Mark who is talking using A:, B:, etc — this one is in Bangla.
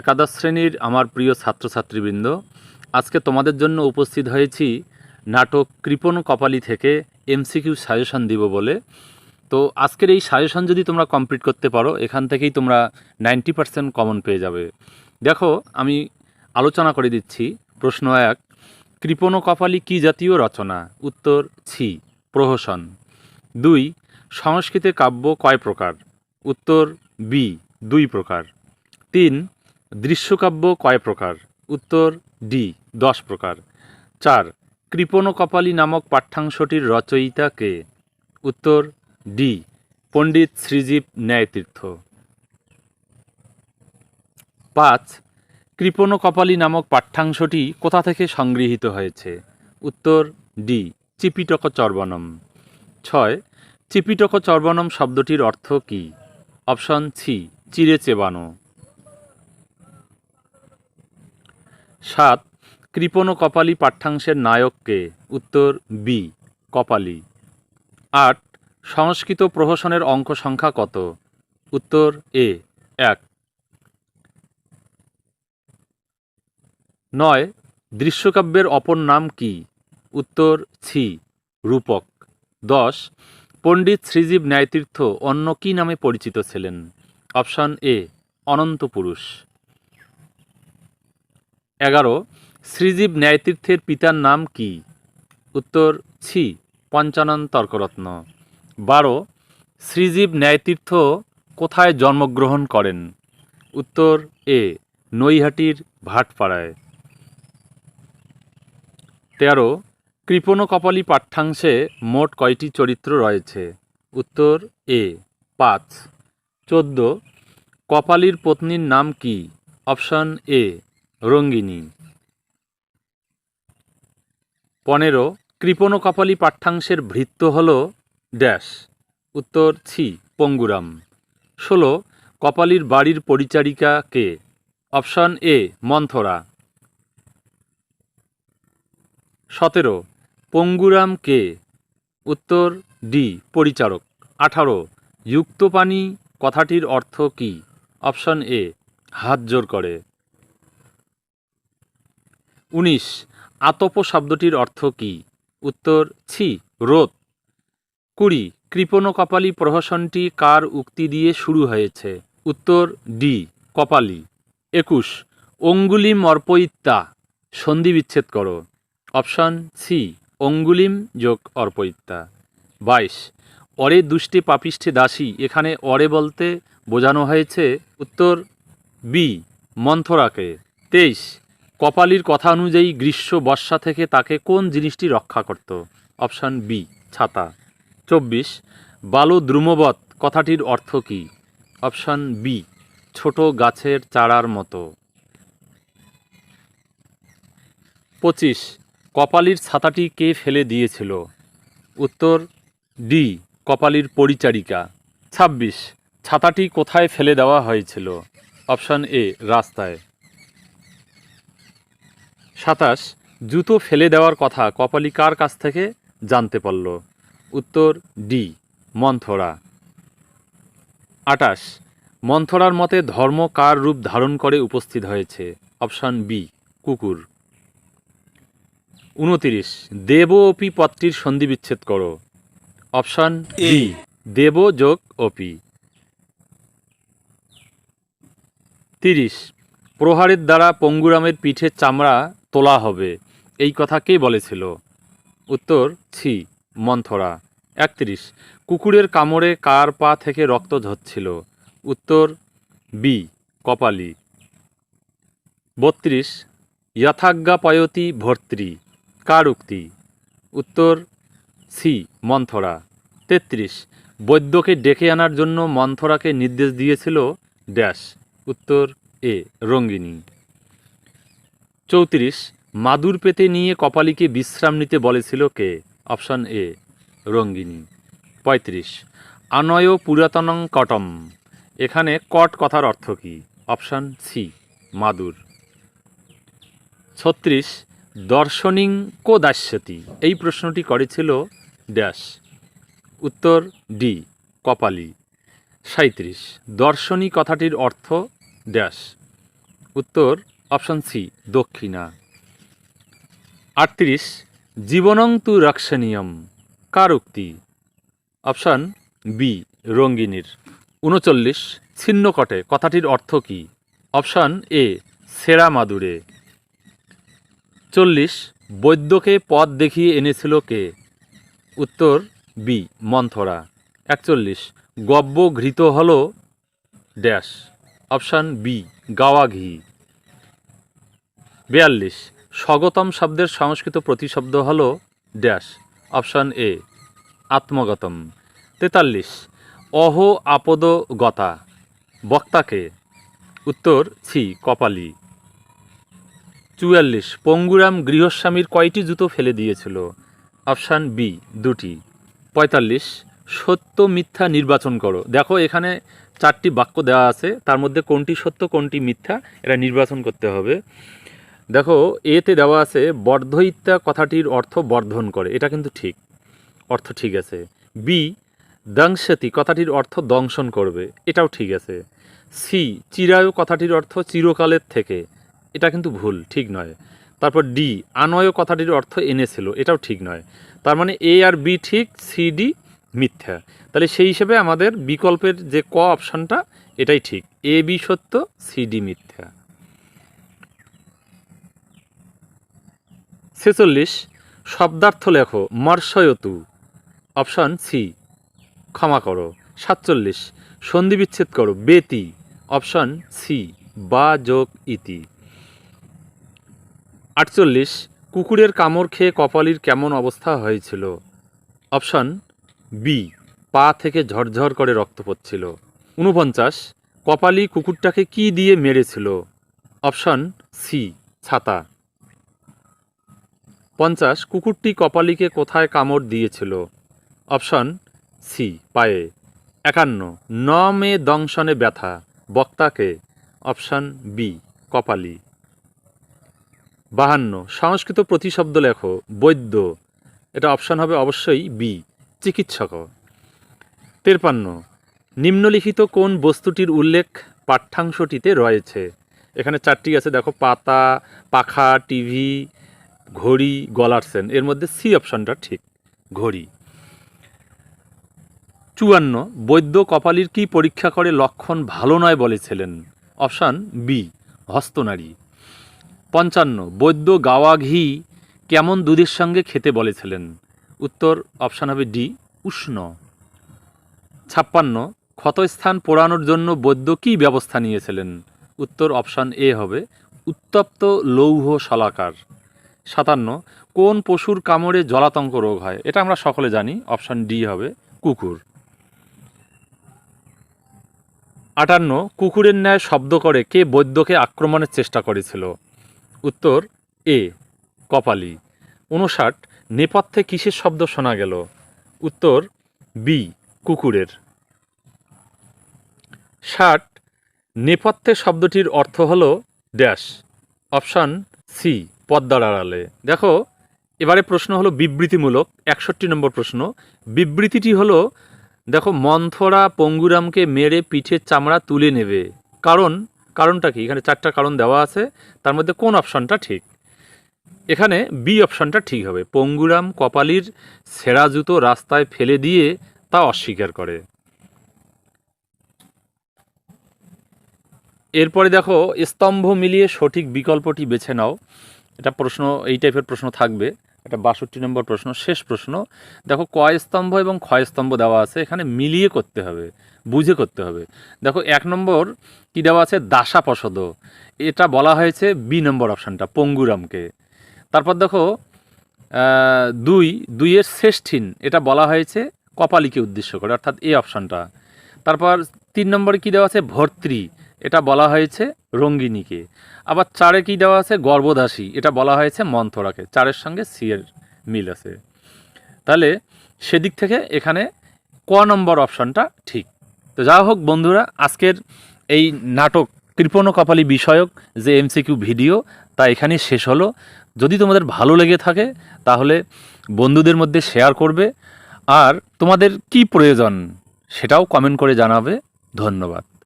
A: একাদশ শ্রেণির আমার প্রিয় ছাত্রছাত্রীবৃন্দ, আজকে তোমাদের জন্য উপস্থিত হয়েছি নাটক কৃপণ কপালি থেকে এমসিকিউ সাজেশন দিব বলে। তো আজকের এই সাজেশন যদি তোমরা কমপ্লিট করতে পারো, এখান থেকেই তোমরা নাইনটি পার্সেন্ট কমন পেয়ে যাবে। দেখো, আমি আলোচনা করে দিচ্ছি। প্রশ্ন এক, কৃপণ কপালি কী জাতীয় রচনা? উত্তর, ছি, প্রহসন। দুই সংস্কৃতে কাব্য কয় প্রকার? উত্তর, বি, দুই প্রকার। তিন দৃশ্যকাব্য কয় প্রকার? উত্তর, ডি, দশ প্রকার। চার কৃপণ কপালি নামক পাঠ্যাংশটির রচয়িতা কে? উত্তর, ডি, পণ্ডিত শ্রীজীব ন্যায়তীর্থ। পাঁচ কৃপণ কপালি নামক পাঠ্যাংশটি কোথা থেকে সংগৃহীত হয়েছে? উত্তর, ডি চিপিটক চর্বণম ছয় চিপিটক চর্বণম শব্দটির অর্থ কী? অপশন সি চিরে চেবানো সাত, কৃপণ কপালি পাঠ্যাংশের নায়ককে, উত্তর বি, কপালি। আট, সংস্কৃত প্রহসনের অঙ্ক সংখ্যা কত? উত্তর এ, এক। নয়, দৃশ্যকাব্যের অপর নাম কি? উত্তর ছি রূপক। দশ, পণ্ডিত শ্রীজীব ন্যায়তীর্থ অন্য কী নামে পরিচিত ছিলেন? অপশান এ, অনন্ত পুরুষ। এগারো, শ্রীজীব ন্যায়তীর্থের পিতার নাম কি? উত্তর, ছি, পঞ্চানন তর্করত্ন। বারো, শ্রীজীব ন্যায়তীর্থ কোথায় জন্মগ্রহণ করেন? উত্তর, এ, নৈহাটির ভাটপাড়ায়। তেরো কৃপণ কপালি পাঠ্যাংশে মোট কয়টি চরিত্র রয়েছে? উত্তর, এ, পাঁচ। চোদ্দ, কপালির পত্নীর নাম কি? Option, A Rangini. পনেরো কৃপণ কপালি পাঠ্যাংশের ভৃত্য হল ড্যাশ। উত্তর, ছি, পঙ্গুরাম। ষোলো, কপালির বাড়ির পরিচারিকা কে? Option A, Manthara. সতেরো, পঙ্গুরাম কে? উত্তর, ডি, পরিচারক। আঠারো যুক্তপানি কথাটির অর্থ কি? অপশন এ, হাত জোর করে। উনিশ, আতপ শব্দটির অর্থ কি? উত্তর, ছি, রোদ। কুড়ি, কৃপণ কপালি প্রহসনটি কার উক্তি দিয়ে শুরু হয়েছে? উত্তর, ডি, কপালি। একুশ, অঙ্গুলিম অর্পয়িত্তা। সন্ধি বিচ্ছেদ করো। অপশন সি অঙ্গুলিম যোগ অর্পয়িত্তা। বাইশ, অরে দুষ্টে পাপিষ্ঠে দাসী, এখানে অরে বলতে বোঝানো হয়েছে। উত্তর, বি, মন্থরাকে। তেইশ কপালির কথা অনুযায়ী গ্রীষ্ম, বর্ষা থেকে তাকে কোন জিনিসটি রক্ষা করত? অপশান বি ছাতা। চব্বিশ, বালো দ্রুমবৎ, কথাটির অর্থ কী? অপশান বি ছোট গাছের চারার মতো। পঁচিশ, কপালির ছাতাটি কে ফেলে দিয়েছিল? উত্তর ডি কপালির পরিচারিকা। ছাব্বিশ, ছাতাটি কোথায় ফেলে দেওয়া হয়েছিল? অপশান এ রাস্তায়। সাতাশ জুতো ফেলে দেওয়ার কথা কপালি কার কাছ থেকে জানতে পারল? উত্তর ডি মন্থরা। আটাশ মন্থরার মতে ধর্ম কার রূপ ধারণ করে উপস্থিত হয়েছে? অপশান বি কুকুর। উনতিরিশ দেব অপি পদটির সন্ধি বিচ্ছেদ করো। অপশান ডি দেব যোগ অপি তিরিশ প্রহারের দ্বারা পঙ্গুরামের পিঠের চামড়া তোলা হবে। এই কথা কে বলেছিল? উত্তর, ছি, মন্থরা। একত্রিশ, কুকুরের কামড়ে কার পা থেকে রক্ত ঝরছিল? উত্তর, বি, কপালি। বত্রিশ পয়তি ভর্তৃ কার উক্তি? উত্তর সি মন্থরা। তেত্রিশ, বৈদ্যকে ডেকে আনার জন্য মন্থরাকে নির্দেশ দিয়েছিল ড্যাশ। উত্তর, এ, রঙ্গিনী। চৌত্রিশ, মাদুর পেতে নিয়ে কপালিকে বিশ্রাম নিতে বলেছিল কে? Option A, রঙ্গিনী। পঁয়ত্রিশ, আনয় পুরাতনং কটম। এখানে কট কথার অর্থ কী? অপশান সি, মাদুর। ছত্রিশ, দর্শনিং কো দাস্যতি? এই প্রশ্নটি করেছিল ড্যাশ। উত্তর ডি, কপালি। সাঁত্রিশ দর্শনী কথাটির অর্থ ড্যাশ। উত্তর অপশন সি, দক্ষিণা। আটত্রিশ, জীবনং তু রক্ষণীয়ম, কার উক্তি? অপশন বি রঙ্গিনীর। উনচল্লিশ, ছিন্নকটে, কথাটির অর্থ কী? অপশান এ সেরা মাদুরে। চল্লিশ, বৈদ্যকে পথ দেখিয়ে এনেছিল কে? উত্তর বি মন্থরা। একচল্লিশ গব্য ঘৃত হল ড্যাশ। অপশান বি গাওয়া ঘি। বিয়াল্লিশ। স্বগতম শব্দের সংস্কৃত প্রতিশব্দ হল ড্যাশ, অপশান এ, আত্মগতম। তেতাল্লিশ। অহ আপদ গতা বক্তাকে। উত্তর, ছি, কপালি। চুয়াল্লিশ। পঙ্গুরাম গৃহস্বামীর কয়টি জুতো ফেলে দিয়েছিল? অপশান বি, দুটি। পঁয়তাল্লিশ। সত্য মিথ্যা নির্বাচন করো। দেখো, এখানে চারটি বাক্য দেওয়া আছে। তার মধ্যে কোনটি সত্য, কোনটি মিথ্যা, এটা নির্বাচন করতে হবে। দেখো, এতে দেওয়া আছে বর্ধইত্যা কথাটির অর্থ বর্ধন করে। এটা কিন্তু ঠিক, অর্থ ঠিক আছে। বি, দংশতি কথাটির অর্থ দংশন করবে। এটাও ঠিক আছে। সি, চিরায়ু কথাটির অর্থ চিরকালের থেকে। এটা কিন্তু ভুল, ঠিক নয়। তারপর ডি, আনয় কথাটির অর্থ এনেছিল। এটাও ঠিক নয়। তার মানে এ আর বি ঠিক, সি ডি মিথ্যা। তাহলে সেই হিসেবে আমাদের বিকল্পের যে ক অপশানটা, এটাই ঠিক। এ বি সত্য, সি ডি মিথ্যা। ছেচল্লিশ, শব্দার্থ লেখো, মর্ষয়তু। অপশান সি ক্ষমা করো, সাতচল্লিশ, সন্ধি বিচ্ছেদ করো, বেতি। অপশান সি বা, যোগ, ইতি। আটচল্লিশ, কুকুরের কামড় খেয়ে কপালির কেমন অবস্থা হয়েছিল? অপশান বি পা থেকে ঝরঝর করে রক্ত পড়ছিল। উনপঞ্চাশ কপালি কুকুরটাকে কি দিয়ে মেরেছিল? অপশান সি ছাতা। পঞ্চাশ, কুকুরটি কপালিকে কোথায় কামড় দিয়েছিল? অপশান সি, পায়ে। একান্ন, ন মে দংশনে ব্যথা, বক্তাকে। অপশান বি, কপালি। বাহান্ন, সংস্কৃত প্রতিশব্দ লেখো, বৈদ্য। এটা অপশান হবে অবশ্যই বি, চিকিৎসক। তেরপান্ন, নিম্নলিখিত কোন বস্তুটির উল্লেখ পাঠ্যাংশটিতে রয়েছে? এখানে চারটি আছে, দেখো, পাতা, পাখা, টিভি ঘড়ি গলার সেন এর মধ্যে সি অপশানটা ঠিক, ঘড়ি। চুয়ান্ন, বৈদ্য কপালির কি পরীক্ষা করে লক্ষণ ভালো নয় বলেছিলেন? অপশান বি হস্তনারী পঞ্চান্ন, বৈদ্য গাওয়া ঘি কেমন দুধের সঙ্গে খেতে বলেছিলেন? উত্তর অপশান হবে ডি, উষ্ণ। ছাপ্পান্ন, ক্ষতস্থান পোড়ানোর জন্য বৈদ্য কী ব্যবস্থা নিয়েছিলেন? উত্তর অপশান এ হবে, উত্তপ্ত লৌহ শলাকার। সাতান্ন, কোন পশুর কামড়ে জলাতঙ্ক রোগ হয়? এটা আমরা সকলে জানি, অপশান ডি হবে কুকুর। আটান্ন, কুকুরের ন্যায় শব্দ করে কে বৈদ্যকে আক্রমণের চেষ্টা করেছিল? উত্তর, এ, কপালি। উনষাট, নেপথ্যে কিসের শব্দ শোনা গেল? উত্তর, বি, কুকুরের। ষাট, নেপথ্যে শব্দটির অর্থ হল ড্যাশ। অপশান সি পদ্মার আড়ালে। দেখো, এবারে প্রশ্ন হলো বিবৃতিমূলক, একষট্টি নম্বর প্রশ্ন। বিবৃতিটি হলো, দেখো, মন্থরা পঙ্গুরামকে মেরে পিঠের চামড়া তুলে নেবে। কারণ, কারণটা কি? এখানে চারটা কারণ দেওয়া আছে, তার মধ্যে কোন অপশানটা ঠিক? এখানে বি অপশানটা ঠিক হবে। পঙ্গুরাম কপালির সেরা জুতো রাস্তায় ফেলে দিয়ে তা অস্বীকার করে। এরপরে দেখো, স্তম্ভ মিলিয়ে সঠিক বিকল্পটি বেছে নাও। এটা প্রশ্ন, এই টাইপের প্রশ্ন থাকবে। এটা বাষট্টি নম্বর প্রশ্ন, শেষ প্রশ্ন। দেখো কয় স্তম্ভ এবং ক্ষয় স্তম্ভ দেওয়া আছে, এখানে মিলিয়ে করতে হবে, বুঝে করতে হবে। দেখো, এক নম্বর কি দেওয়া আছে? দাসা পসদ এটা বলা হয়েছে বি নম্বর অপশানটা, পঙ্গুরামকে। তারপর দেখো দুই, দুইয়ের শেষ্ঠিন এটা বলা হয়েছে কপালিকে উদ্দেশ্য করে, অর্থাৎ এ অপশানটা। তারপর তিন নম্বরে কী দেওয়া আছে? ভর্তৃ এটা বলা হয়েছে রঙ্গিনীকে। আবার চারে কী দেওয়া আছে? গর্ভদাসী এটা বলা হয়েছে মন্থরাকে। চারের সঙ্গে সি এর মিল আছে। তাহলে সেদিক থেকে এখানে ক নম্বর অপশানটা ঠিক। তো যা হোক বন্ধুরা, আজকের এই নাটক কৃপণ কপালী বিষয়ক যে এমসিকিউ ভিডিও, তা এখানেই শেষ হলো। যদি তোমাদের ভালো লেগে থাকে, তাহলে বন্ধুদের মধ্যে শেয়ার করবে। আর তোমাদের কি প্রয়োজন, সেটাও কমেন্ট করে জানাবে। ধন্যবাদ।